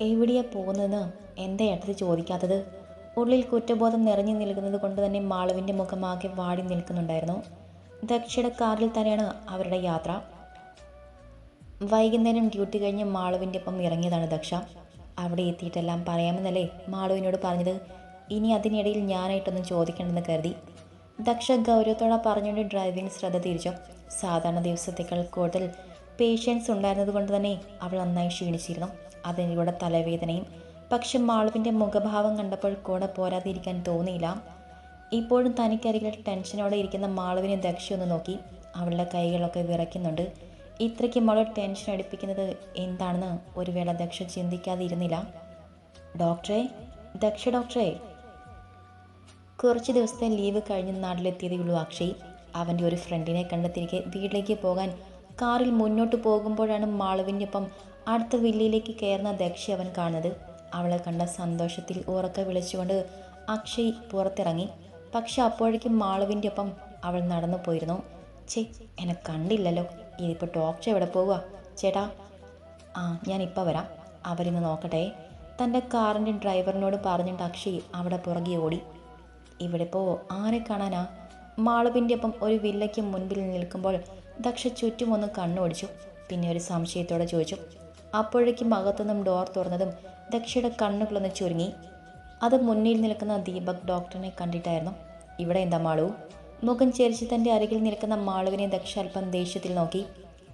എവിടെയാ പോകുന്നതെന്ന് എന്താ ഏട്ടത്തി ചോദിക്കാത്തത്? ഉള്ളിൽ കുറ്റബോധം നിറഞ്ഞു നിൽക്കുന്നത് കൊണ്ട് തന്നെ മാളുവിന്റെ മുഖമാകെ വാടി നിൽക്കുന്നുണ്ടായിരുന്നു. ദക്ഷയുടെ കാറിൽ തന്നെയാണ് അവരുടെ യാത്ര. വൈകുന്നേരം ഡ്യൂട്ടി കഴിഞ്ഞ് മാളുവിന്റെ ഒപ്പം ഇറങ്ങിയതാണ് ദക്ഷ. അവിടെ എത്തിയിട്ടെല്ലാം പറയാമെന്നല്ലേ മാളുവിനോട് പറഞ്ഞത്. ഇനി അതിനിടയിൽ ഞാനായിട്ടൊന്നും ചോദിക്കണമെന്ന് കരുതി. ദക്ഷ ഗൗരവത്തോടെ പറഞ്ഞുകൊണ്ട് ഡ്രൈവിംഗ് ശ്രദ്ധ തിരിച്ചു. സാധാരണ ദിവസത്തേക്കാൾ കൂടുതൽ പേഷ്യൻസ് ഉണ്ടായിരുന്നത് കൊണ്ട് തന്നെ അവൾ നന്നായി ക്ഷീണിച്ചിരുന്നു. അതിലൂടെ തലവേദനയും. പക്ഷെ മാളുവിന്റെ മുഖഭാവം കണ്ടപ്പോൾ കൂടെ പോരാതിരിക്കാൻ തോന്നിയില്ല. ഇപ്പോഴും തനിക്കരികിൽ ടെൻഷനോടെ ഇരിക്കുന്ന മാളുവിനെ ദക്ഷ ഒന്ന് നോക്കി. അവളുടെ കൈകളൊക്കെ വിറയ്ക്കുന്നുണ്ട്. ഇത്രയ്ക്ക് മകൾ ടെൻഷൻ അടുപ്പിക്കുന്നത് എന്താണെന്ന് ഒരു വേള ദക്ഷ ചിന്തിക്കാതെ ഇരുന്നില്ല ഡോക്ടറെ ദക്ഷ ഡോക്ടറെ. കുറച്ച് ദിവസത്തെ ലീവ് കഴിഞ്ഞ് നാട്ടിലെത്തിയതേ ഉള്ളൂ അക്ഷയ്. അവന്റെ ഒരു ഫ്രണ്ടിനെ കണ്ട് തിരികെ വീട്ടിലേക്ക് പോകാൻ കാറിൽ മുന്നോട്ട് പോകുമ്പോഴാണ് മാളുവിന്റെ ഒപ്പം അടുത്ത വില്ലയിലേക്ക് കയറുന്ന ദക്ഷി അവൻ കാണുന്നത്. അവളെ കണ്ട സന്തോഷത്തിൽ ഉറക്കെ വിളിച്ചുകൊണ്ട് അക്ഷയ് പുറത്തിറങ്ങി. പക്ഷെ അപ്പോഴേക്കും മാളുവിന്റെ ഒപ്പം അവൾ നടന്നു പോയിരുന്നു. ചേ എന്നെ കണ്ടില്ലല്ലോ. ഇതിപ്പോൾ ഡോക്ടർ എവിടെ പോവുക ചേട്ടാ ആ ഞാൻ ഇപ്പോൾ വരാം. അവരിന്ന് നോക്കട്ടെ. തന്റെ കാറിന്റെ ഡ്രൈവറിനോട് പറഞ്ഞിട്ട് അക്ഷയ് അവിടെ പുറകെ ഓടി. ഇവിടെ ഇപ്പോൾ ആരെ കാണാനാ? മാളുവിന്റെ ഒപ്പം ഒരു വില്ലയ്ക്ക് മുൻപിൽ നിൽക്കുമ്പോൾ ദക്ഷ ചുറ്റും ഒന്ന് കണ്ണോടിച്ചു. പിന്നെ ഒരു സംശയത്തോടെ ചോദിച്ചു. അപ്പോഴേക്കും അകത്തുനിന്നും ഡോർ തുറന്നതും ദക്ഷയുടെ കണ്ണുകളൊന്ന് ചുരുങ്ങി. അത് മുന്നിൽ നിൽക്കുന്ന ദീപക് ഡോക്ടറിനെ കണ്ടിട്ടായിരുന്നു. ഇവിടെ എന്താ മാളു? മുഖം ചെരിച്ച് തന്റെ അരികിൽ നിൽക്കുന്ന മാളുവിനെ ദക്ഷ അല്പം ദേഷ്യത്തിൽ നോക്കി.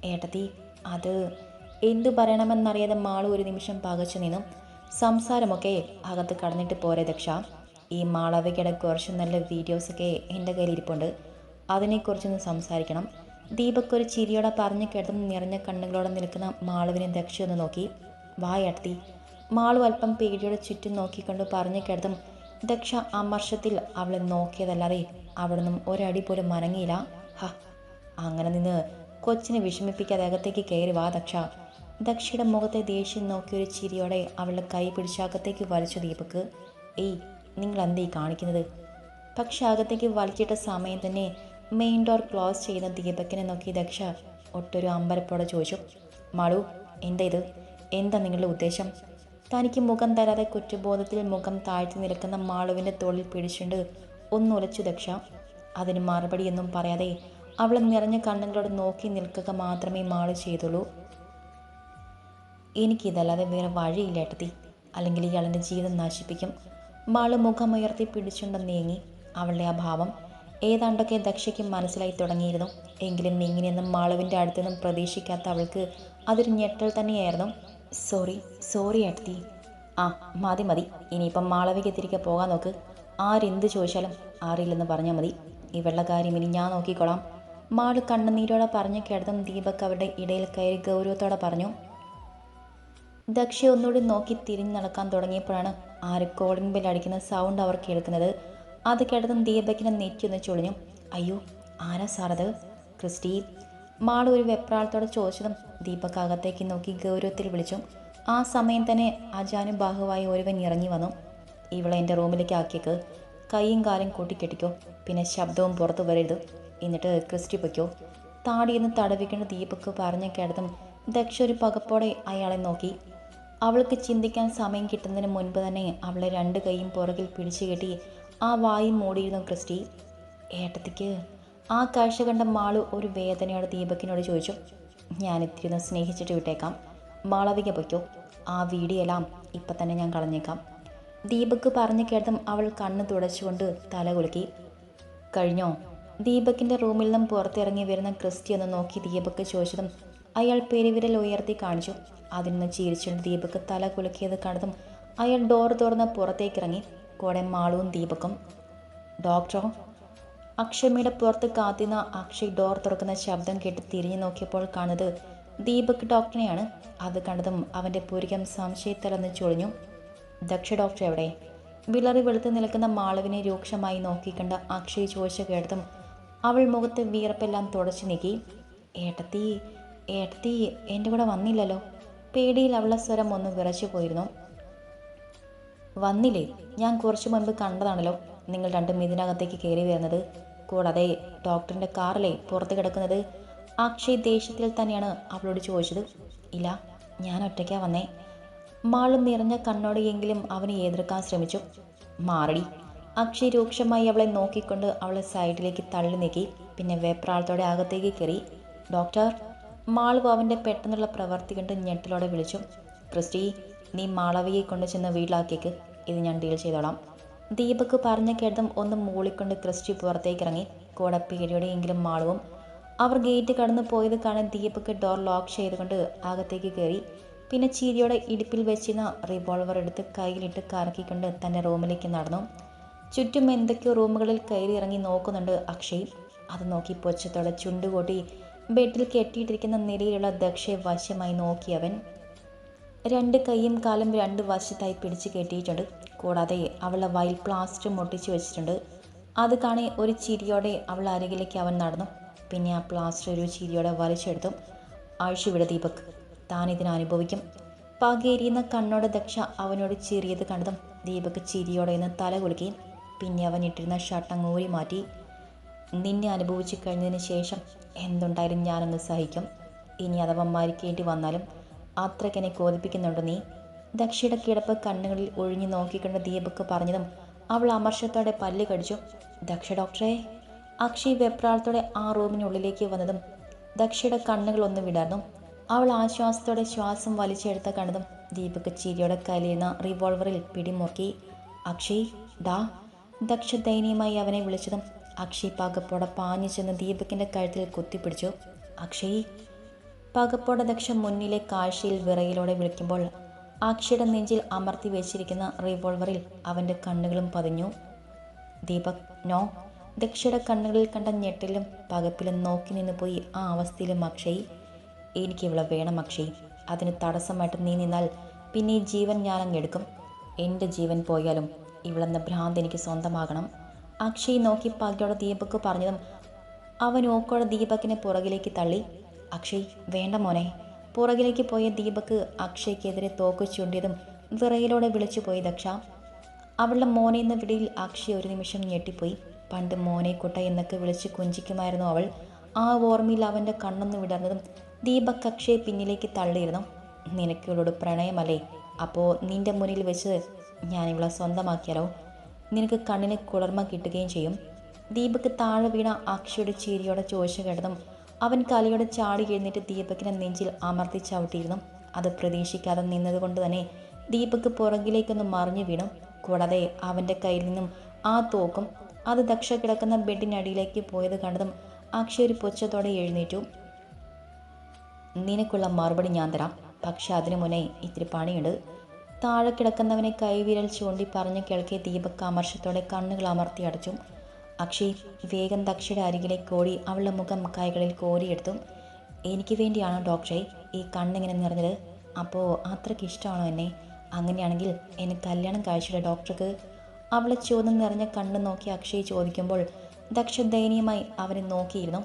ഏട്ടത്തി അത് എന്തു പറയണമെന്നറിയാതെ മാളു ഒരു നിമിഷം പകച്ചു നിന്നു. സംസാരമൊക്കെ അകത്ത് കടന്നിട്ട് പോരെ ദക്ഷ. ഈ മാളവയ്ക്കിടെ കുറച്ച് നല്ല വീഡിയോസൊക്കെ എന്റെ കയ്യിലിരിപ്പുണ്ട്. അതിനെക്കുറിച്ചൊന്ന് സംസാരിക്കണം. ദീപക് ഒരു ചിരിയോടെ പറഞ്ഞു കിടന്ന് നിറഞ്ഞ കണ്ണുകളോടെ നിൽക്കുന്ന മാളുവിനെ ദക്ഷ ഒന്ന് നോക്കി വായടത്തി മാളു അല്പം പേടിയോടെ ചുറ്റും നോക്കിക്കൊണ്ട് പറഞ്ഞു കിടന്നും ദക്ഷ അമർഷത്തിൽ അവളെ നോക്കിയതല്ലാതെ നിന്നും ഒരടി പോലും മനങ്ങിയില്ല ഹ അങ്ങനെ നിന്ന് കൊച്ചിനെ വിഷമിപ്പിക്കാതെ അകത്തേക്ക് കയറി വാ ദക്ഷ. ദക്ഷയുടെ മുഖത്തെ ദേഷ്യം നോക്കി ഒരു ചിരിയോടെ അവളുടെ കൈ പിടിച്ച് അകത്തേക്ക് വലിച്ചു ദീപക്ക്. ഏയ് നിങ്ങൾ എന്തേ കാണിക്കുന്നത്? പക്ഷെ അകത്തേക്ക് വലിച്ചിട്ട സമയം തന്നെ മെയിൻ ഡോർ ക്ലോസ് ചെയ്യുന്ന ദീപക്കിനെ നോക്കി ദക്ഷ ഒട്ടൊരു അമ്പരപ്പോടെ ചോദിച്ചു മാളു എന്താ ഇത്? എന്താ നിങ്ങളുടെ ഉദ്ദേശം? തനിക്ക് മുഖം തരാതെ കുറ്റബോധത്തിൽ മുഖം താഴ്ത്തി നിൽക്കുന്ന മാളുവിന്റെ തോളിൽ പിടിച്ചുകൊണ്ട് ഒന്നുലച്ചു ദക്ഷ അതിന് മറുപടിയൊന്നും പറയാതെ അവളെ നിറഞ്ഞ കണ്ണുകളോട് നോക്കി നിൽക്കുക മാത്രമേ മാളു ചെയ്തുള്ളൂ. എനിക്കിതല്ലാതെ വേറെ വഴിയില്ല ഏട്ടത്തി. അല്ലെങ്കിൽ ഇയാളെന്റെ ജീവിതം നശിപ്പിക്കും. മാളു മുഖമുയർത്തി പിടിച്ചുകൊണ്ട് നീങ്ങി. അവളുടെ ആ ഭാവം ഏതാണ്ടൊക്കെ ദക്ഷയ്ക്ക് മനസ്സിലായി തുടങ്ങിയിരുന്നു. എങ്കിലും ഇങ്ങനെയൊന്നും മാളുവിന്റെ അടുത്തൊന്നും പ്രതീക്ഷിക്കാത്ത അവൾക്ക് അതൊരു ഞെട്ടൽ തന്നെയായിരുന്നു. സോറി സോറി അടുത്തി ആ മതി മതി. ഇനിയിപ്പം മാളവിക തിരികെ പോകാൻ നോക്ക്. ആരെന്ത് ചോദിച്ചാലും അറിയില്ലെന്ന് പറഞ്ഞാൽ മതി. ഇവളുടെ കാര്യം ഇനി ഞാൻ നോക്കിക്കോളാം. മാൾ കണ്ണുനീരോടെ പറഞ്ഞു കേട്ടതും ദീപക് അവരുടെ ഇടയിൽ കയറി ഗൗരവത്തോടെ പറഞ്ഞു. ദക്ഷ ഒന്നുകൂടി നോക്കി തിരിഞ്ഞു നടക്കാൻ തുടങ്ങിയപ്പോഴാണ് ആര് കോളിംഗ് ബെൽ അടിക്കുന്ന സൗണ്ട് അവർ കേൾക്കുന്നത്. അത് കേട്ടതും ദീപകിനെ നെറ്റിയൊന്ന് ചൊളിഞ്ഞു. അയ്യോ ആരാ സാറത്? ക്രിസ്റ്റി മാൾ ഒരു വെപ്രാളത്തോടെ ചോദിച്ചതും ദീപക് അകത്തേക്ക് നോക്കി ഗൗരവത്തിൽ വിളിച്ചു. ആ സമയം തന്നെ അജാനും ബാഹുവായി ഒരുവൻ ഇറങ്ങി വന്നു. ഇവളെ എന്റെ റൂമിലേക്ക് ആക്കിയേക്ക്. കൈയും കാലും കൂട്ടിക്കെട്ടിക്കോ പിന്നെ ശബ്ദവും പുറത്തു വരരുത്. എന്നിട്ട് ക്രിസ്റ്റി പൊയ്ക്കോ. താടിയെന്ന് തടവിക്കുന്ന ദീപക് പറഞ്ഞ കേട്ടതും ദക്ഷ ഒരു പകപ്പോടെ അയാളെ നോക്കി. അവൾക്ക് ചിന്തിക്കാൻ സമയം കിട്ടുന്നതിന് മുൻപ് തന്നെ അവളെ രണ്ട് കൈയും പുറകിൽ പിടിച്ചു കെട്ടി ആ വായും മൂടിയിരുന്നു ക്രിസ്റ്റി ഏട്ടത്തിക്ക് ആ കാഴ്ച കണ്ട മാളു ഒരു വേദനയോടെ ദീപക്കിനോട് ചോദിച്ചു ഞാൻ ഇത്തിരി ഒന്ന് സ്നേഹിച്ചിട്ട് വിട്ടേക്കാം. മാളവിക പൊയ്ക്കോ. ആ വീഡിയോ എല്ലാം ഇപ്പം തന്നെ ഞാൻ കളഞ്ഞേക്കാം. ദീപക്ക് പറഞ്ഞു കേട്ടതും അവൾ കണ്ണ് തുടച്ചുകൊണ്ട് തല കുലുക്കി. കഴിഞ്ഞോ? ദീപക്കിന്റെ റൂമിൽ നിന്നും പുറത്തിറങ്ങി വരുന്ന ക്രിസ്റ്റി ഒന്ന് നോക്കി ദീപക്ക് ചോദിച്ചതും അയാൾ പെരുവിരൽ ഉയർത്തി കാണിച്ചു. അതിൽ നിന്ന് ചിരിച്ചുകൊണ്ട് ദീപക്ക് തല കുലുക്കിയത് കണ്ടതും അയാൾ ഡോർ തുറന്ന് പുറത്തേക്കിറങ്ങി. കൂടെ മാളുവും ദീപകും ഡോക്ടറോ അക്ഷമയുടെ പുറത്ത് കാത്തിന്ന് അക്ഷയ് ഡോർ തുറക്കുന്ന ശബ്ദം കേട്ട് തിരിഞ്ഞു നോക്കിയപ്പോൾ കാണുന്നത് ദീപക് ഡോക്ടറിനെയാണ്. അത് കണ്ടതും അവന്റെ പുരികം സംശയത്തിലന്ന് ചൊളിഞ്ഞു. ദക്ഷ ഡോക്ടർ എവിടെ? വിളറി വെളുത്ത് നിൽക്കുന്ന മാളവിനെ രൂക്ഷമായി നോക്കിക്കണ്ട അക്ഷയ് ചോദിച്ച കേട്ടതും അവൾ മുഖത്ത് വീർപ്പെല്ലാം തുടച്ചു നീക്കി. ഏട്ടത്തി ഏട്ടത്തി എന്റെ കൂടെ വന്നില്ലല്ലോ. പേടിയിൽ അവളുടെ സ്വരം ഒന്ന് വിറച്ചു പോയിരുന്നു. വന്നില്ലേ? ഞാൻ കുറച്ചു മുൻപ് കണ്ടതാണല്ലോ നിങ്ങൾ രണ്ടും ഇതിനകത്തേക്ക് കയറി വരുന്നത്. കൂടാതെ ഡോക്ടറിന്റെ കാറിലേ പുറത്ത് കിടക്കുന്നത്. അക്ഷയ് ദേഷ്യത്തിൽ തന്നെയാണ് അവളോട് ചോദിച്ചത്. ഇല്ല ഞാൻ ഒറ്റയ്ക്കാ വന്നേ. മാളും നിറഞ്ഞ കണ്ണോടെയെങ്കിലും അവനെ എതിർക്കാൻ ശ്രമിച്ചു. മാറടി. അക്ഷയ് രൂക്ഷമായി അവളെ നോക്കിക്കൊണ്ട് അവളെ സൈഡിലേക്ക് തള്ളി നീക്കി പിന്നെ വെപ്രാളത്തോടെ അകത്തേക്ക് കയറി. ഡോക്ടർ മാളു അവന്റെ പെട്ടെന്നുള്ള പ്രവർത്തി കണ്ട് ഞെട്ടിലോടെ വിളിച്ചു. ക്രിസ്റ്റി നീ മാളവിയെ കൊണ്ട് ചെന്ന് വീട്ടിലാക്കിയേക്ക്. ഇത് ഞാൻ ഡീൽ ചെയ്തോളാം. ദീപക് പറഞ്ഞ കേട്ടതും ഒന്ന് മൂളിക്കൊണ്ട് ക്രിസ്റ്റി പുറത്തേക്ക് ഇറങ്ങി കൂടെ പേടിയോടെയെങ്കിലും മാളവും. അവർ ഗേറ്റ് കടന്നു പോയത് കാണാൻ ദീപക് ഡോർ ലോക്ക് ചെയ്തുകൊണ്ട് അകത്തേക്ക് കയറി പിന്നെ ചീരിയോടെ ഇടുപ്പിൽ വെച്ചിരുന്ന റിവോൾവർ എടുത്ത് കയ്യിലിട്ട് കറക്കിക്കൊണ്ട് തന്റെ റൂമിലേക്ക് നടന്നു. ചുറ്റും എന്തൊക്കെയോ റൂമുകളിൽ കയറി ഇറങ്ങി നോക്കുന്നുണ്ട് അക്ഷയ്. അത് നോക്കി പൊച്ചത്തോടെ ചുണ്ടുകൂട്ടി ബെഡിൽ കെട്ടിയിട്ടിരിക്കുന്ന നിലയിലുള്ള ദക്ഷയെ വശമായി നോക്കിയവൻ. രണ്ട് കൈയും കാലും രണ്ട് വശത്തായി പിടിച്ച് കെട്ടിയിട്ടുണ്ട്. കൂടാതെ അവളുടെ വയൽ പ്ലാസ്റ്റർ മുട്ടിച്ച് വെച്ചിട്ടുണ്ട്. അത് കാണി ഒരു ചിരിയോടെ അവൾ അരികിലേക്ക് അവൻ നടന്നു. പിന്നെ ആ പ്ലാസ്റ്റർ ഒരു ചിരിയോടെ വലിച്ചെടുത്തു. ആഴ്ചവിട ദീപക്. താൻ ഇതിനനുഭവിക്കും പകേരിയുന്ന കണ്ണോടെ ദക്ഷ അവനോട് ചിരിയത് കണ്ടതും ദീപക് ചിരിയോടെ നിന്ന് തല കുളിക്കുകയും പിന്നെ അവൻ ഇട്ടിരുന്ന ഷർട്ട് ഊരി മാറ്റി. നിന്നെ അനുഭവിച്ചു കഴിഞ്ഞതിന് ശേഷം എന്തുണ്ടായാലും ഞാനൊന്ന് സഹിക്കും. ഇനി അഥവാ മരിക്കേണ്ടി വന്നാലും അത്രയ്ക്കെന്നെ കോതിപ്പിക്കുന്നുണ്ട് നീ? ദക്ഷയുടെ കിടപ്പ് കണ്ണുകളിൽ ഒഴിഞ്ഞു നോക്കിക്കൊണ്ട് ദീപക്ക് പറഞ്ഞതും അവൾ അമർഷത്തോടെ പല്ല് കടിച്ചു. ദക്ഷ ഡോക്ടറെ അക്ഷയ് വെപ്രാളത്തോടെ ആ റൂമിനുള്ളിലേക്ക് വന്നതും ദക്ഷയുടെ കണ്ണുകൾ ഒന്ന് വിടർന്നു. അവൾ ആശ്വാസത്തോടെ ശ്വാസം വലിച്ചെടുത്ത കണ്ടതും ദീപക് ചിരിയോടെ കലിയുന്ന റിവോൾവറിൽ പിടിമുറുക്കി. അക്ഷയ് ഡാ. ദക്ഷ ദയനീയമായി അവനെ വിളിച്ചതും അക്ഷയ് പകപ്പോടെ പാഞ്ഞു ചെന്ന് ദീപകിന്റെ കഴുത്തിൽ കുത്തിപ്പിടിച്ചു. അക്ഷയ് പകപ്പോടെ ദക്ഷ മുന്നിലെ കാഴ്ചയിൽ വിറയിലോടെ വിളിക്കുമ്പോൾ അക്ഷയുടെ നെഞ്ചിൽ അമർത്തി വെച്ചിരിക്കുന്ന റിവോൾവറിൽ അവന്റെ കണ്ണുകളും പതിഞ്ഞു. ദീപക് നോ. ദക്ഷയുടെ കണ്ണുകളിൽ കണ്ട ഞെട്ടിലും പകപ്പിലും നോക്കി നിന്ന് പോയി ആ അവസ്ഥയിലും അക്ഷയ്. എനിക്ക് ഇവളെ വേണം അക്ഷയ്. അതിന് തടസ്സമായിട്ട് നീ നിന്നാൽ പിന്നെ ഈ ജീവൻ എടുക്കും. എന്റെ ജീവൻ പോയാലും ഇവളെന്ന ഭ്രാന്ത് എനിക്ക് സ്വന്തമാകണം. അക്ഷയ് നോക്കി പകയോടെ ദീപക് പറഞ്ഞതും അവൻ ഓക്കോടെ ദീപക്കിനെ പുറകിലേക്ക് തള്ളി. അക്ഷയ് വേണ്ട മോനെ. പുറകിലേക്ക് പോയ ദീപക്ക് അക്ഷയ്ക്കെതിരെ തോക്ക് ചൂണ്ടിയതും വിറയിലൂടെ വിളിച്ചു പോയി ദക്ഷ. അവളുടെ മോനെ എന്ന വിടിയിൽ അക്ഷയ് ഒരു നിമിഷം ഞെട്ടിപ്പോയി. പണ്ട് മോനെ കുട്ട എന്നൊക്കെ വിളിച്ച് കുഞ്ചിക്കുമായിരുന്നു അവൾ. ആ ഓർമ്മയിൽ അവന്റെ കണ്ണൊന്ന് വിടർന്നതും ദീപക് അക്ഷയെ പിന്നിലേക്ക് തള്ളിയിരുന്നു. നിനക്ക് ഇവളോട് പ്രണയമല്ലേ? അപ്പോൾ നിന്റെ മുന്നിൽ വെച്ച് ഞാൻ ഇവളെ സ്വന്തമാക്കിയാലോ? നിനക്ക് കണ്ണിന് കുളിർമ കിട്ടുകയും ചെയ്യും. ദീപക് താഴെ വീണ അക്ഷയുടെ ചീരിയോടെ ചോദിച്ചു കേട്ടതും അവൻ കലയോടെ ചാടി എഴുന്നേറ്റ് ദീപകിനെ നെഞ്ചിൽ അമർത്തി ചവിട്ടിയിരുന്നു. അത് പ്രതീക്ഷിക്കാതെ നിന്നതുകൊണ്ട് തന്നെ ദീപക് പുറകിലേക്കൊന്ന് മറിഞ്ഞു വീണു. കൂടാതെ അവന്റെ കയ്യിൽ നിന്നും ആ തോക്കും അത് ദക്ഷ കിടക്കുന്ന ബെഡിനടിയിലേക്ക് പോയത് കണ്ടതും അക്ഷയ് ഒരു പുച്ഛത്തോടെ എഴുന്നേറ്റു. നിനക്കുള്ള മറുപടി ഞാൻ തരാം. പക്ഷെ അതിനു മുന്നേ ഇത്തിരി പണിയുണ്ട്. താഴെ കിടക്കുന്നവനെ കൈവിരൽ ചൂണ്ടി പറഞ്ഞു കേൾക്കെ. ദീപക് അമർഷത്തോടെ കണ്ണുകൾ അമർത്തി അടച്ചു. അക്ഷയ് വേഗം ദക്ഷയുടെ അരികിലേക്ക് ഓടി അവളുടെ മുഖം കൈകളിൽ കോരിയെടുത്തു എനിക്ക് വേണ്ടിയാണോ ഡോക്ടറെ ഈ കണ്ണിങ്ങനെ നിറഞ്ഞത്? അപ്പോൾ അത്രയ്ക്ക് ഇഷ്ടമാണോ എന്നെ? അങ്ങനെയാണെങ്കിൽ എന്നെ കല്യാണം കഴിച്ചിട ഡോക്ടർക്ക്? അവളെ ചോദ്യം നിറഞ്ഞ കണ്ണ് നോക്കി അക്ഷയ് ചോദിക്കുമ്പോൾ ദക്ഷ ദയനീയമായി അവനെ നോക്കിയിരുന്നു.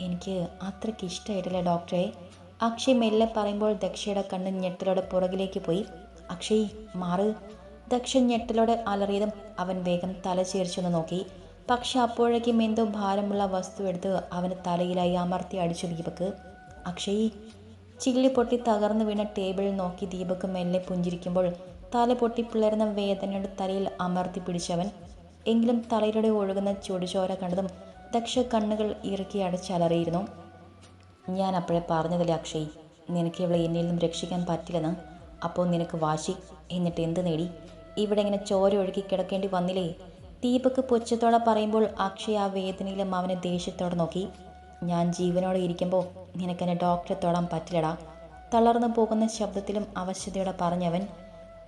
എനിക്ക് അത്രയ്ക്ക് ഇഷ്ടമായിട്ടില്ല ഡോക്ടറെ. അക്ഷയ് മെല്ലെ പറയുമ്പോൾ ദക്ഷയുടെ കണ്ണ് ഞെട്ടലോടെ പുറകിലേക്ക് പോയി. അക്ഷയ് മാറ്. ദക്ഷ ഞെട്ടലോടെ അലറിയതും അവൻ വേഗം തല ചേർച്ചൊന്ന് നോക്കി. പക്ഷെ അപ്പോഴേക്കും എന്തോ ഭാരമുള്ള വസ്തു എടുത്ത് അവന് തലയിലായി അമർത്തി അടിച്ചു ദീപക്. അക്ഷയ് ചില്ലി പൊട്ടി തകർന്നു വീണ ടേബിൾ നോക്കി ദീപക് മെല്ലെ പുഞ്ചിരിക്കുമ്പോൾ തല പൊട്ടി പിളർന്ന വേദനയുടെ തലയിൽ അമർത്തി പിടിച്ചവൻ. എങ്കിലും തലയിലൂടെ ഒഴുകുന്ന ചുടുചോര കണ്ടതും ദക്ഷ കണ്ണുകൾ ഇറുക്കി അടച്ചലറിയിരുന്നു ഞാൻ അപ്പോഴേ പറഞ്ഞതല്ലേ അക്ഷയ് നിനക്ക് ഇവളെ എന്നിൽ നിന്നും രക്ഷിക്കാൻ പറ്റില്ലെന്ന്. അപ്പോൾ നിനക്ക് വാശി. എന്നിട്ട് എന്ത് നേടി? ഇവിടെ ഇങ്ങനെ ചോര ഒഴുക്കി കിടക്കേണ്ടി വന്നില്ലേ? ദീപക് പുച്ഛത്തോടെ പറയുമ്പോൾ അക്ഷയ് ആ വേദനയിലും അവനെ ദേഷ്യത്തോടെ നോക്കി. ഞാൻ ജീവനോടെ ഇരിക്കുമ്പോൾ നിനക്കെന്നെ ഡോക്ടറെ തൊടാൻ പറ്റില്ലടാ. തളർന്നു പോകുന്ന ശബ്ദത്തിലും അവശതയോടെ പറഞ്ഞവൻ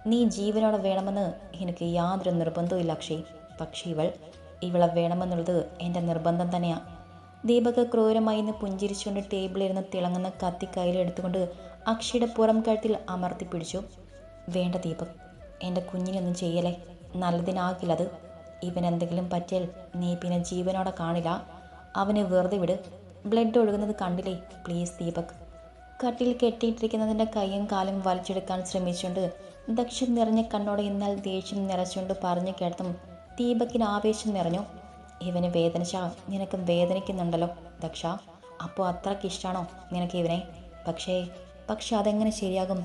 നീ ജീവനോടെ വേണമെന്ന് എനിക്ക് യാതൊരു നിർബന്ധവും ഇല്ല അക്ഷയ്. പക്ഷേ ഇവൾ ഇവളെ വേണമെന്നുള്ളത് എന്റെ നിർബന്ധം തന്നെയാണ് ദീപക് ക്രൂരമായി നിന്ന് പുഞ്ചിരിച്ചുകൊണ്ട് ടേബിളിൽ ടേബിളിരുന്ന് തിളങ്ങുന്ന കത്തി കയ്യിലെടുത്തുകൊണ്ട് അക്ഷയുടെ പുറം കഴുത്തിൽ അമർത്തി പിടിച്ചു. വേണ്ട ദീപക് എന്റെ കുഞ്ഞിനൊന്നും ചെയ്യലേ നല്ലതിനാകില്ലത്. ഇവനെന്തെങ്കിലും പറ്റിയാൽ നീ പിന്നെ ജീവനോടെ കാണില്ല. അവനെ വെറുതെ വിട്. ബ്ലഡ് ഒഴുകുന്നത് കണ്ടില്ലേ? പ്ലീസ് ദീപക്. കട്ടിൽ കെട്ടിയിട്ടിരിക്കുന്നതിന്റെ കൈയും കാലും വലിച്ചെടുക്കാൻ ശ്രമിച്ചുകൊണ്ട് ദക്ഷൻ നിറഞ്ഞ കണ്ണോടെ എന്നാൽ ദേഷ്യം നിറച്ചുകൊണ്ട് പറഞ്ഞു കേട്ടതും ദീപക്കിന് ആവേശം നിറഞ്ഞു. ഇവന് വേദനിച്ച? നിനക്ക് വേദനിക്കുന്നുണ്ടല്ലോ ദക്ഷ. അപ്പോൾ അത്രയ്ക്ക് ഇഷ്ടമാണോ നിനക്ക് ഇവനെ? പക്ഷേ പക്ഷെ അതെങ്ങനെ ശരിയാകും?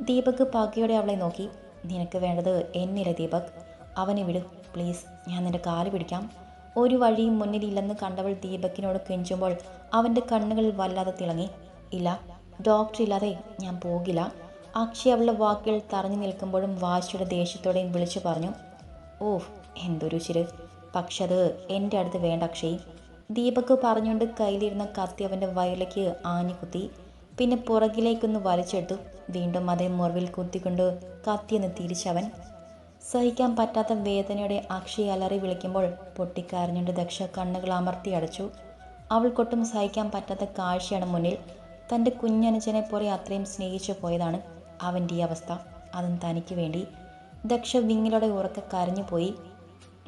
ദീപക് പകയോടെ അവളെ നോക്കി. നിനക്ക് വേണ്ടത് എന്നില്ല ദീപക്. അവനെ വിട്. പ്ലീസ് ഞാൻ നിന്റെ കാൽ പിടിക്കാം. ഒരു വഴിയും മുന്നിലില്ലെന്ന് കണ്ടവൾ ദീപക്കിനോട് കെഞ്ചുമ്പോൾ അവന്റെ കണ്ണുകൾ വല്ലാതെ തിളങ്ങി. ഇല്ല ഡോക്ടർ ഇല്ലാതെ ഞാൻ പോകില്ല. അക്ഷയ അവളുടെ വാക്കുകൾ തറഞ്ഞു നിൽക്കുമ്പോഴും വാശിയുടെ ദേഷ്യത്തോടെയും വിളിച്ചു പറഞ്ഞു ഓഹ് എന്തൊരു ചിരി പക്ഷെ അത് എന്റെ അടുത്ത് വേണ്ട അക്ഷയ് ദീപക് പറഞ്ഞുകൊണ്ട് കയ്യിലിരുന്ന കത്തി അവന്റെ വയറിലേക്ക് ആഞ്ഞു കുത്തി പിന്നെ പുറകിലേക്കൊന്ന് വലിച്ചെടുത്തു. വീണ്ടും അതേ മുറിവിൽ കുത്തിക്കൊണ്ട് കത്തിയെന്ന് തിരിച്ചവൻ സഹിക്കാൻ പറ്റാത്ത വേദനയുടെ അക്ഷി അലറി വിളിക്കുമ്പോൾ പൊട്ടിക്കരഞ്ഞുകൊണ്ട് ദക്ഷ കണ്ണുകൾ അമർത്തി അടച്ചു. അവൾക്കൊട്ടും സഹിക്കാൻ പറ്റാത്ത കാഴ്ചയാണ് മുന്നിൽ. തന്റെ കുഞ്ഞനുജനെ പോലെ അത്രയും സ്നേഹിച്ചു പോയതാണ് അവന്റെ ഈ അവസ്ഥ. അതും തനിക്ക് വേണ്ടി. ദക്ഷ വിങ്ങിലൂടെ ഉറക്ക കരഞ്ഞു പോയി.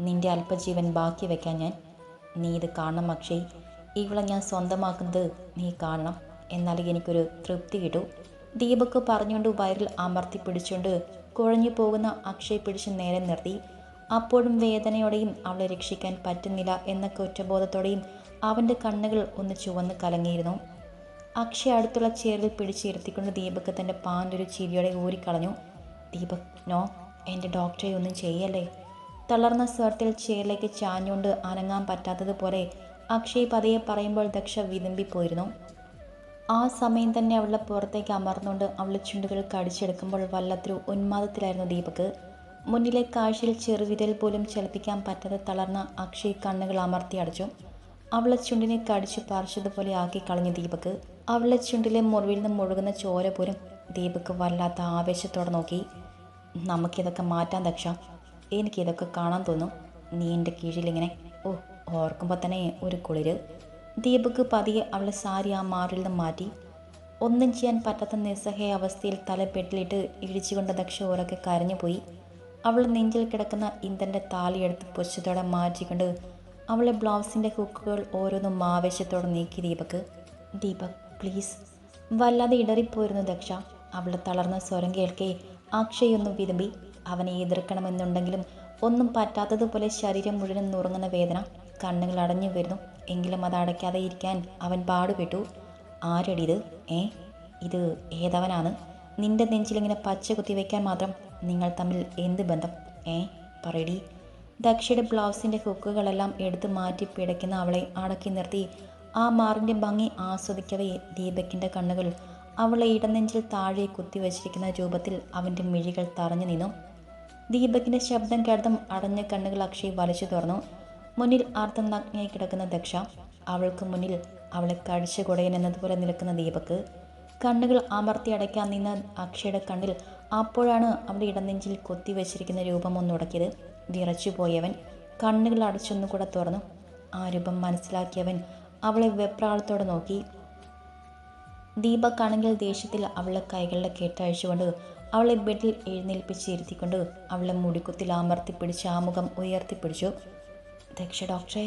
നിന്റെ അല്പജീവൻ ബാക്കി വെക്കാൻ ഞാൻ. നീ ഇത് കാണണം അക്ഷയ്. ഇവളെ ഞാൻ സ്വന്തമാക്കുന്നത് നീ കാണണം. എന്നാൽ എനിക്കൊരു തൃപ്തി കിട്ടൂ. ദീപക് പറഞ്ഞുകൊണ്ട് വയറിൽ അമർത്തി പിടിച്ചുകൊണ്ട് കുഴഞ്ഞു പോകുന്ന അക്ഷയ് പിടിച്ച് നേരെ നിർത്തി. അപ്പോഴും വേദനയോടെയും അവളെ രക്ഷിക്കാൻ പറ്റുന്നില്ല എന്ന കുറ്റബോധത്തോടെയും അവന്റെ കണ്ണുകൾ ഒന്ന് ചുവന്ന് കലങ്ങിയിരുന്നു. അക്ഷയ് അടുത്തുള്ള ചേറിൽ പിടിച്ചിരുത്തിക്കൊണ്ട് ദീപക് തന്റെ പാന്റൊരു ചിരിയോടെ ഊരിക്കളഞ്ഞു. ദീപക് നോ എന്റെ ഡോക്ടറെ ഒന്നും ചെയ്യല്ലേ തളർന്ന സ്വരത്തിൽ ചേറിലേക്ക് ചാഞ്ഞുകൊണ്ട് അനങ്ങാൻ പറ്റാത്തതുപോലെ അക്ഷയ് പതിയെ പറയുമ്പോൾ ദക്ഷ വിതുമ്പിപ്പോയിരുന്നു. ആ സമയം തന്നെ അവൾ പുറത്തേക്ക് അമർന്നുകൊണ്ട് അവളുടെ ചുണ്ടുകൾ കടിച്ചെടുക്കുമ്പോൾ വല്ലത്തൊരു ഉന്മാദത്തിലായിരുന്നു ദീപക്. മുന്നിലെ കാഴ്ചയിൽ ചെറുവിരൽ പോലും ചലിപ്പിക്കാൻ പറ്റാതെ തളർന്ന അക്ഷയ് കണ്ണുകൾ അമർത്തി അടച്ചു. അവളെ ചുണ്ടിനെ കടിച്ചു പറിച്ചതുപോലെ ആക്കി കളഞ്ഞു ദീപക്. അവളുടെ ചുണ്ടിലെ മുറിവിൽ നിന്ന് മുഴുകുന്ന ചോര പോലും ദീപക് വല്ലാത്ത ആവേശത്തോടെ നോക്കി. നമുക്കിതൊക്കെ മാറ്റാൻ ദക്ഷ. എനിക്കിതൊക്കെ കാണാൻ തോന്നും. നീ എന്റെ കീഴിലിങ്ങനെ ഓ ഓർക്കുമ്പോൾ തന്നെ ഒരു കുളിര്. ദീപക് പതിയെ അവളെ സാരി ആ മാറിൽ നിന്ന് മാറ്റി. ഒന്നും ചെയ്യാൻ പറ്റാത്ത നിസ്സഹായ അവസ്ഥയിൽ തല പെട്ടിലിട്ട് ഇടിച്ചുകൊണ്ട് ദക്ഷ ഉറക്കെ കരഞ്ഞുപോയി അവൾ നെഞ്ചിൽ കിടക്കുന്ന ഇന്ദ്രന്റെ താലിയെടുത്ത് പൊച്ചത്തോടെ മാറ്റിക്കൊണ്ട് അവളെ ബ്ലൗസിന്റെ ഹുക്കുകൾ ഓരോന്നും മാവേശത്തോടെ നീക്കി ദീപക്. ദീപക് പ്ലീസ്. വല്ലാതെ ഇടറിപ്പോയിരുന്നു ദക്ഷ. അവൾ തളർന്ന സ്വരം കേൾക്കെ അക്ഷയ് വിതുമ്പി. അവനെ എതിർക്കണമെന്നുണ്ടെങ്കിലും ഒന്നും പറ്റാത്തതുപോലെ ശരീരം മുഴുവൻ നുറങ്ങുന്ന വേദന കണ്ണുകൾ അടഞ്ഞു വരുന്നു. എങ്കിലും അത് അടയ്ക്കാതെ ഇരിക്കാൻ അവൻ പാടുപെട്ടു. ആരടിയത്? ഏ? ഇത് ഏതവനാണ്? നിന്റെ നെഞ്ചിലിങ്ങനെ പച്ച കുത്തിവെക്കാൻ മാത്രം നിങ്ങൾ തമ്മിൽ എന്ത് ബന്ധം? ഏ? പറയടി. ദക്ഷയുടെ ബ്ലൗസിന്റെ ഹുക്കുകളെല്ലാം എടുത്തു മാറ്റി പിടയ്ക്കുന്ന അവളെ അടക്കി നിർത്തി. ആ മാറിന്റെ ഭംഗി ആസ്വദിക്കവേ ദീപക്കിന്റെ കണ്ണുകൾ. അവളെ ഇടനെഞ്ചിൽ താഴെ കുത്തിവെച്ചിരിക്കുന്ന രൂപത്തിൽ അവന്റെ മിഴികൾ തറഞ്ഞു നിന്നു. ദീപകിന്റെ ശബ്ദം കേട്ടതും അടഞ്ഞ കണ്ണുകൾ അക്ഷയ് വലിച്ചു തുറന്നു. മുന്നിൽ ആർത്തം നഗ്നയായി കിടക്കുന്ന ദക്ഷ അവൾക്ക് മുന്നിൽ അവളെ കഴിച്ചു കുടയൻ എന്നതുപോലെ നിൽക്കുന്ന ദീപക് കണ്ണുകൾ അമർത്തി അടയ്ക്കാൻ നിന്ന അക്ഷയുടെ കണ്ണിൽ അപ്പോഴാണ് അവിടെ ഇടനെഞ്ചിൽ കൊത്തിവെച്ചിരിക്കുന്ന രൂപം ഒന്നുടക്കിയത് വിറച്ചു പോയവൻ കണ്ണുകൾ അടച്ചൊന്നുകൂടെ തുറന്നു. ആ രൂപം മനസ്സിലാക്കിയവൻ അവളെ വെപ്രാളത്തോടെ നോക്കി. ദീപക്കാണെങ്കിൽ ദേഷ്യത്തിൽ അവളെ കൈകളുടെ കെട്ടഴിച്ചുകൊണ്ട് അവളെ ബെഡിൽ എഴുന്നേൽപ്പിച്ച് ഇരുത്തിക്കൊണ്ട് അവളെ മുടിക്കുത്തിൽ അമർത്തി പിടിച്ച് ആ മുഖം ഉയർത്തിപ്പിടിച്ചു. ദക്ഷ ഡോക്ടറെ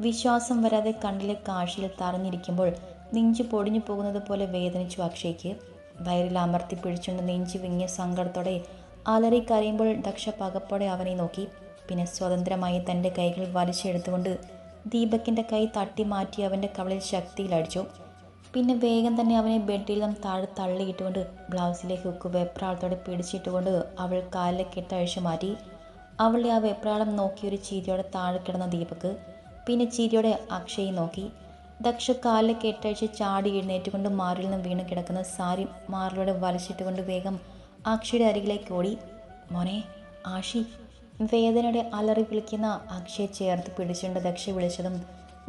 വിശ്വാസം വരാതെ കണ്ണിലെ കാഴ്ചയിൽ തറഞ്ഞിരിക്കുമ്പോൾ നെഞ്ചു പൊടിഞ്ഞു പോകുന്നത് പോലെ വേദനിച്ചു അക്ഷയ്ക്ക്. വയറിൽ അമർത്തി പിടിച്ചുകൊണ്ട് നെഞ്ചു വിങ്ങിയ സങ്കടത്തോടെ അലറി കരയുമ്പോൾ ദക്ഷ പകപ്പോടെ അവനെ നോക്കി. പിന്നെ സ്വതന്ത്രമായി തന്റെ കൈകൾ വലിച്ചെടുത്തുകൊണ്ട് ദീപക്കിന്റെ കൈ തട്ടി മാറ്റി അവന്റെ കവളിൽ ശക്തിയിലടിച്ചു. പിന്നെ വേഗം തന്നെ അവനെ ബെഡിൽ നിന്നും താഴെ തള്ളിയിട്ടുകൊണ്ട് ബ്ലൗസിലേക്ക് ഹുക്ക് വെപ്രാളത്തോടെ പിടിച്ചിട്ടുകൊണ്ട് അവൾ കാലിലെ കെട്ടഴിച്ചു മാറ്റി. അവളെ ആ വെപ്രാളം നോക്കി ഒരു ചിരിയോടെ താഴെ കിടന്ന ദീപക് പിന്നെ ചിരിയോടെ അക്ഷയെ നോക്കി. ദക്ഷ കാലിലെ കെട്ടഴിച്ച് ചാടി എഴുന്നേറ്റുകൊണ്ട് മാറിൽ നിന്ന് വീണ് കിടക്കുന്ന സാരി മാറിലൂടെ വലച്ചിട്ടുകൊണ്ട് വേഗം അക്ഷയുടെ അരികിലേക്ക് ഓടി. മോനെ ആഷി വേദനയുടെ അലറി വിളിക്കുന്ന അക്ഷയെ ചേർത്ത് പിടിച്ചുകൊണ്ട് ദക്ഷ വിളിച്ചതും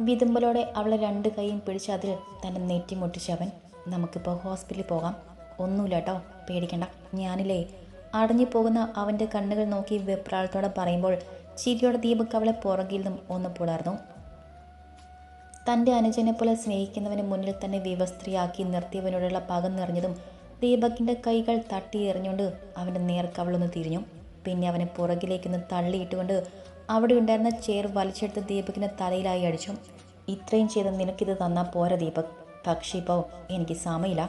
വിതുമ്പലോടെ അവളെ രണ്ട് കൈയും പിടിച്ച് അതിൽ തന്നെ നെറ്റി മുട്ടിച്ചവൻ നമുക്കിപ്പോൾ ഹോസ്പിറ്റലിൽ പോകാം. ഒന്നുമില്ല കേട്ടോ പേടിക്കണ്ട. ഞാനില്ലേ അടഞ്ഞു പോകുന്ന അവന്റെ കണ്ണുകൾ നോക്കി വെപ്രാളത്തോടെ പറയുമ്പോൾ ചിരിയോടെ ദീപക് അവളെ പുറകിൽ നിന്നും ഒന്ന് പുലർന്നു. തന്റെ അനുജനെ പോലെ സ്നേഹിക്കുന്നവന് മുന്നിൽ തന്നെ വിവസ്ത്രീയാക്കി നിർത്തിയവനോടുള്ള പകം നിറഞ്ഞതും ദീപകിന്റെ കൈകൾ തട്ടി എറിഞ്ഞുകൊണ്ട് അവന്റെ നേർക്കവളൊന്ന് തിരിഞ്ഞു. പിന്നെ അവനെ പുറകിലേക്കൊന്ന് തള്ളിയിട്ടുകൊണ്ട് അവിടെ ഉണ്ടായിരുന്ന ചെയർ വലിച്ചെടുത്ത് ദീപകിന്റെ തലയിലായി അടിച്ചു. ഇത്രയും ചെയ്ത് നിനക്കിത് തന്നാൽ പോരാ ദീപക്. പക്ഷേ ഇപ്പോൾ എനിക്ക് സമയമില്ല.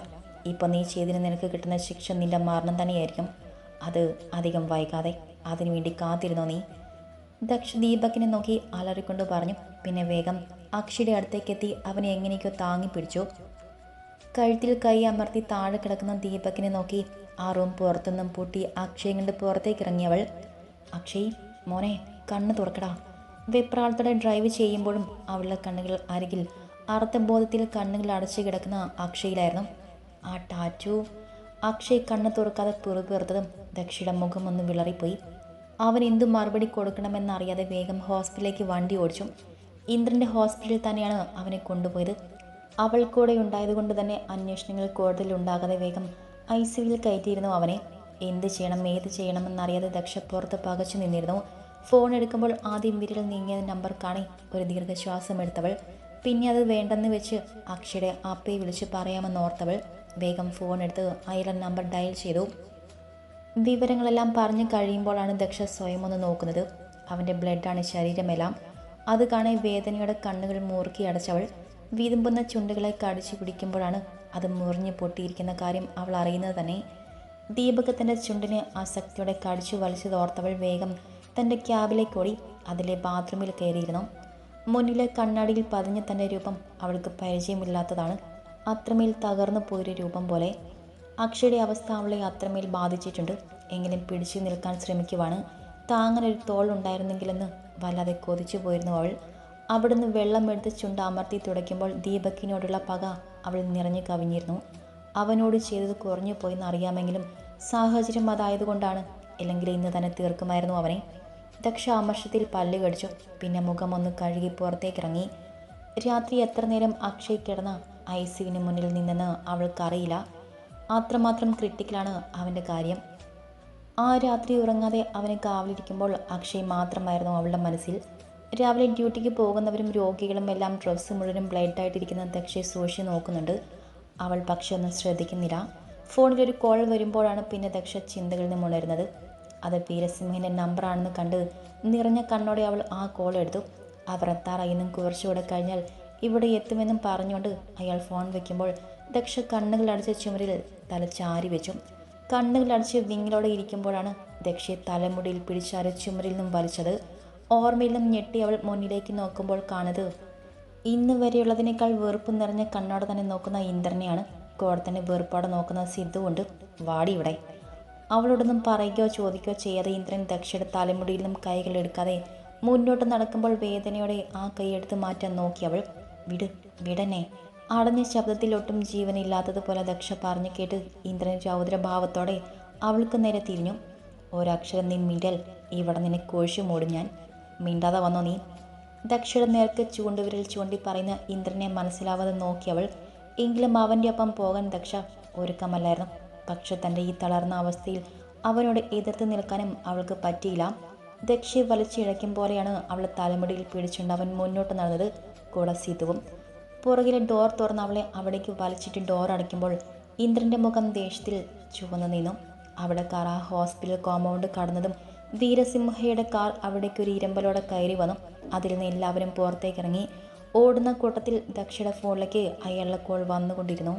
ഇപ്പോൾ നീ ചെയ്തതിന് നിനക്ക് കിട്ടുന്ന ശിക്ഷ നിന്റെ മരണം തന്നെയായിരിക്കും. അത് അധികം വൈകാതെ അതിനുവേണ്ടി കാത്തിരുന്നോ നീ? ദക്ഷ ദീപകിനെ നോക്കി അലറിക്കൊണ്ട് പറഞ്ഞു പിന്നെ വേഗം അക്ഷയുടെ അടുത്തേക്കെത്തി അവനെ എങ്ങനെയൊക്കെയോ താങ്ങി പിടിച്ചു. കഴുത്തിൽ കൈ അമർത്തി താഴെ കിടക്കുന്ന ദീപകിനെ നോക്കി ആ റൂം പുറത്തുനിന്നും പൂട്ടി അക്ഷയെ കണ്ട് പുറത്തേക്ക് ഇറങ്ങിയവൾ അക്ഷയ് മോനെ കണ്ണ് തുറക്കടാ. വെപ്രാളത്തോടെ ഡ്രൈവ് ചെയ്യുമ്പോഴും അവളുടെ കണ്ണുകൾ അരികിൽ അർത്ഥബോധത്തിൽ കണ്ണുകൾ അടച്ചു കിടക്കുന്ന അക്ഷയിലായിരുന്നു. ആ ടാറ്റു. അക്ഷയ് കണ്ണ് തുറക്കാതെ പുറകുവീർത്തതും ദക്ഷയുടെ ഒന്ന് വിളറിപ്പോയി. അവൻ എന്തു മറുപടി കൊടുക്കണമെന്നറിയാതെ വേഗം ഹോസ്പിറ്റലിലേക്ക് വണ്ടി ഓടിച്ചു. ഇന്ദ്രന്റെ ഹോസ്പിറ്റലിൽ തന്നെയാണ് അവനെ കൊണ്ടുപോയത്. അവൾ കൂടെ ഉണ്ടായതുകൊണ്ട് തന്നെ അന്വേഷണങ്ങൾ കൂടുതൽ ഉണ്ടാകാതെ വേഗം ഐ സിയുവിൽ കയറ്റിയിരുന്നു അവനെ. എന്ത് ചെയ്യണം ഏത് ചെയ്യണമെന്നറിയാതെ ദക്ഷ പുറത്ത് പകച്ചു നിന്നിരുന്നു. ഫോൺ എടുക്കുമ്പോൾ ആദ്യം വിരൽ നീങ്ങിയ നമ്പർ കാണി ഒരു ദീർഘശ്വാസം എടുത്തവൾ പിന്നെ അത് വേണ്ടെന്ന് വെച്ച് അക്ഷയുടെ അപ്പയെ വിളിച്ച് പറയാമെന്നോർത്തവൾ വേഗം ഫോൺ എടുത്ത് അയാളുടെ നമ്പർ ഡയൽ ചെയ്തു. വിവരങ്ങളെല്ലാം പറഞ്ഞു കഴിയുമ്പോഴാണ് ദക്ഷ സ്വയം ഒന്ന് നോക്കുന്നത്. അവന്റെ ബ്ലഡാണ് ശരീരമെല്ലാം. അത് കാണെ വേദനയുടെ കണ്ണുകൾ മുറുക്കി അടച്ചവൾ വീതുമ്പുന്ന ചുണ്ടുകളെ കടിച്ചു പിടിക്കുമ്പോഴാണ് അത് മുറിഞ്ഞു പൊട്ടിയിരിക്കുന്ന കാര്യം അവൾ അറിയുന്നത് തന്നെ. ദീപക് തന്റെ ചുണ്ടിനെ ആസക്തിയോടെ കടിച്ചു വലിച്ചു തോർത്തവൾ വേഗം തന്റെ ക്യാബിലേക്ക് ഓടി അതിലെ ബാത്റൂമിൽ കയറിയിരുന്നു. മുന്നിലെ കണ്ണാടിയിൽ പതിഞ്ഞ തന്റെ രൂപം അവൾക്ക് പരിചയമില്ലാത്തതാണ്. അത്രമേൽ തകർന്നു പോയൊരു രൂപം പോലെ അക്ഷയുടെ അവസ്ഥ അവളെ അത്രമേൽ ബാധിച്ചിട്ടുണ്ട്. എങ്കിലും പിടിച്ചു നിൽക്കാൻ ശ്രമിക്കുവാണ്. താങ്ങനൊരു തോൾ ഉണ്ടായിരുന്നെങ്കിലെന്ന് വല്ലാതെ കൊതിച്ചു പോയിരുന്നു അവൾ. അവിടുന്ന് വെള്ളമെടുത്ത് ചുണ്ട അമർത്തി തുടയ്ക്കുമ്പോൾ ദീപക്കിനോടുള്ള പക അവൾ നിറഞ്ഞു കവിഞ്ഞിരുന്നു. അവനോട് ചെയ്തത് കുറഞ്ഞു പോയെന്ന് അറിയാമെങ്കിലും സാഹചര്യം അതായതുകൊണ്ടാണ് ഇല്ലെങ്കിൽ ഇന്ന് തന്നെ തീർക്കുമായിരുന്നു അവനെ. ദക്ഷ അമർഷത്തിൽ പല്ല് കടിച്ചു. പിന്നെ മുഖം ഒന്ന് കഴുകി പുറത്തേക്കിറങ്ങി. രാത്രി എത്ര നേരം അക്ഷയ് കിടന്ന ഐ സിയുവിന് മുന്നിൽ നിന്നെന്ന് അവൾക്കറിയില്ല. അത്രമാത്രം ക്രിട്ടിക്കലാണ് അവന്റെ കാര്യം. ആ രാത്രി ഉറങ്ങാതെ അവനെ കാവലിരിക്കുമ്പോൾ അക്ഷയ് മാത്രമായിരുന്നു അവളുടെ മനസ്സിൽ. രാവിലെ ഡ്യൂട്ടിക്ക് പോകുന്നവരും രോഗികളും എല്ലാം ഡ്രസ്സ് മുഴുവനും ബ്ലഡായിട്ടിരിക്കുന്ന അക്ഷയ് സൂക്ഷിച്ച് നോക്കുന്നുണ്ട്. അവൾ പക്ഷെ ഒന്നും ശ്രദ്ധിക്കുന്നില്ല. ഫോണിലൊരു കോൾ വരുമ്പോഴാണ് പിന്നെ ദക്ഷ ചിന്തകളിൽ നിന്ന് ഉണരുന്നത്. അത് വീരസിംഹിന്റെ നമ്പറാണെന്ന് കണ്ട് നിറഞ്ഞ കണ്ണോടെ അവൾ ആ കോൾ എടുത്തു. അവർ എത്താറായെന്നും കുറച്ചുകൂടെ കഴിഞ്ഞാൽ ഇവിടെ എത്തുമെന്നും പറഞ്ഞുകൊണ്ട് അയാൾ ഫോൺ വയ്ക്കുമ്പോൾ ദക്ഷ കണ്ണുകൾ അടച്ച ചുമരിൽ തല ചാരി വെച്ചു. കണ്ണുകൾ അടച്ച് വിങ്ങിലോടെ ഇരിക്കുമ്പോഴാണ് ദക്ഷയെ തലമുടിയിൽ പിടിച്ചാറി ചുമരിൽ നിന്നും വലിച്ചത്. ഓർമ്മയിൽ നിന്നും ഞെട്ടി അവൾ മുന്നിലേക്ക് നോക്കുമ്പോൾ കാണുന്നത് ഇന്ന് വരെയുള്ളതിനേക്കാൾ വെറുപ്പ് നിറഞ്ഞ കണ്ണോടെ തന്നെ നോക്കുന്ന ഇന്ദ്രനെയാണ്. കൂടെ തന്നെ വെറുപ്പോടെ നോക്കുന്ന സിദ്ധുവുണ്ട് വാടി ഇവിടെ. അവളോടൊന്നും പറയുകയോ ചോദിക്കുകയോ ചെയ്യാതെ ഇന്ദ്രൻ ദക്ഷയുടെ തലമുടിയിൽ നിന്നും കൈകൾ എടുക്കാതെ മുന്നോട്ട് നടക്കുമ്പോൾ വേദനയോടെ ആ കൈയെടുത്ത് മാറ്റാൻ നോക്കി അവൾ. വിട് വിടനെ അടഞ്ഞ ശബ്ദത്തിൽ ഒട്ടും ജീവനില്ലാത്തതുപോലെ ദക്ഷ പറഞ്ഞു കേട്ട് ഇന്ദ്രൻ ചൗദ്രഭാവത്തോടെ അവൾക്ക് നേരെ തിരിഞ്ഞു. ഒരക്ഷരം നീ മിണ്ടൽ ഇവിടെ നിന്നെ കോഴിച്ചു മൂടും ഞാൻ. മിണ്ടാതെ വന്നോ നീ? ദക്ഷയുടെ നേർക്ക് ചൂണ്ടുവിരൽ ചൂണ്ടി പറയുന്ന ഇന്ദ്രനെ മനസ്സിലാവാതെ നോക്കിയവൾ എങ്കിലും അവന്റെ ഒപ്പം പോകാൻ ദക്ഷ ഒരുക്കമല്ലായിരുന്നു. പക്ഷെ തന്റെ ഈ തളർന്ന അവസ്ഥയിൽ അവനോട് എതിർത്ത് നിൽക്കാനും അവൾക്ക് പറ്റിയില്ല. ദക്ഷയെ വലിച്ചിഴയ്ക്കും പോലെയാണ് അവൾ തലമുടിയിൽ പിടിച്ചുകൊണ്ട് അവൻ മുന്നോട്ട് നടന്നത്. കൂടെ പുറകിലെ ഡോർ തുറന്ന് അവളെ അവിടേക്ക് വലിച്ചിട്ട് ഡോർ അടയ്ക്കുമ്പോൾ ഇന്ദ്രന്റെ മുഖം ദേഷ്യത്തിൽ ചുവന്നു നിന്നു. അവിടെ കാർ ആ ഹോസ്പിറ്റൽ കോമ്പൗണ്ട് കടന്നതും വീരസിംഹയുടെ കാർ അവിടേക്ക് ഒരു ഇരമ്പലോടെ കയറി വന്നു. അതിൽ നിന്ന് എല്ലാവരും പുറത്തേക്കിറങ്ങി ഓടുന്ന കൂട്ടത്തിൽ ദക്ഷയുടെ ഫോണിലേക്ക് അയാളുടെ കോൾ വന്നുകൊണ്ടിരുന്നു.